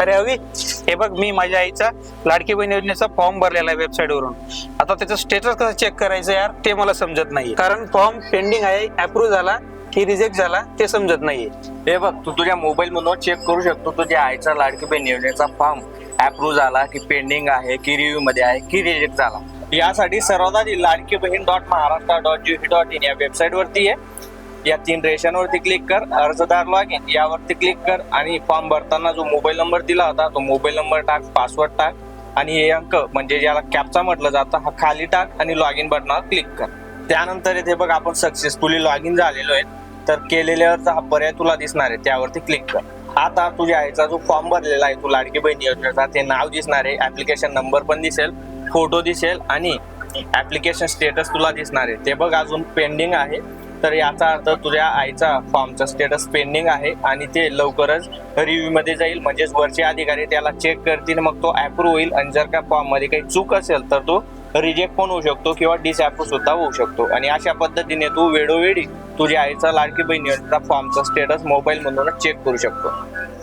अरे हवी हे बघ मी माझ्या आईचा लाडकी बहीण योजनेचा फॉर्म भरलेला आहे वेबसाईट वरून. आता त्याचं स्टेटस कसं चेक करायचं यार ते मला समजत नाही कारण फॉर्म पेंडिंग आहे अप्रूव्ह झाला की रिजेक्ट झाला ते समजत नाहीये. हे बघ तू तुझ्या मोबाईल मधून चेक करू शकतो तुझ्या आईचा लाडकी बहीण योजनेचा फॉर्म अप्रूव्ह झाला की पेंडिंग आहे की रिव्ह्यू मध्ये आहे की रिजेक्ट झाला. यासाठी सर्वात आधी Ladki Bahin dot Maharashtra dot G dot in या वेबसाईट वरती आहे. या तीन रेषांवरती क्लिक कर अर्जदार लॉग इन यावरती क्लिक कर आणि फॉर्म भरताना जो मोबाईल नंबर दिला होता तो मोबाईल नंबर टाक पासवर्ड टाक आणि हे अंक म्हणजे ज्याला कॅपचा म्हटलं जातं हा खाली टाक आणि लॉग इन बटनावर क्लिक कर. त्यानंतर इथे बघ आपण सक्सेसफुली लॉग इन झालेलो आहे. तर केलेल्यावरचा हा पर्याय तुला दिसणार आहे त्यावरती क्लिक कर. आता तुझ्या आईचा जो फॉर्म भरलेला आहे तू लाडकी बहीण योजनेचा ते नाव दिसणार आहे ऍप्लिकेशन नंबर पण दिसेल फोटो दिसेल आणि ऍप्लिकेशन स्टेटस तुला दिसणार आहे. ते बघ अजून पेंडिंग आहे. तर याचा अर्थ तुझ्या आईचा फॉर्मचा स्टेटस पेंडिंग आहे आणि ते लवकरच रिव्ह्यू मध्ये जाईल. म्हणजेच वरचे अधिकारी त्याला चेक करतील मग तो अप्रूव्ह होईल. आणि जर का फॉर्ममध्ये काही चूक असेल तर तो रिजेक्ट पण होऊ शकतो किंवा डिसअप्रूव्ह सुद्धा होऊ शकतो. आणि अशा पद्धतीने तू वेळोवेळी तुझ्या आईचा लाडकी बहिणीचा फॉर्मचा स्टेटस मोबाईलमधूनच चेक करू शकतो.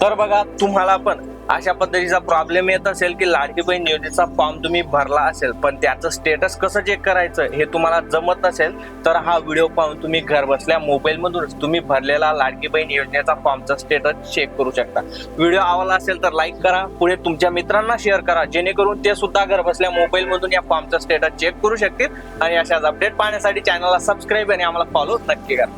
तर बघा तुम्हाला पण अशा पद्धतीचा प्रॉब्लेम येत असेल की लाडकी बहीण योजनेचा फॉर्म तुम्ही भरला असेल पण त्याचं स्टेटस कसं चेक करायचं हे तुम्हाला जमत नसेल तर हा व्हिडिओ पाहून तुम्ही घर बसल्या मोबाईलमधूनच तुम्ही भरलेला लाडकी बहीण योजनेचा फॉर्मचा स्टेटस चेक करू शकता. व्हिडिओ आवडला असेल तर लाईक करा पुढे तुमच्या मित्रांना शेअर करा जेणेकरून ते सुद्धा घर बसल्या मोबाईलमधून या फॉर्मचा स्टेटस चेक करू शकतील. आणि अशाच अपडेट पाहण्यासाठी चॅनलला सबस्क्राईब आणि आम्हाला फॉलो नक्की करा.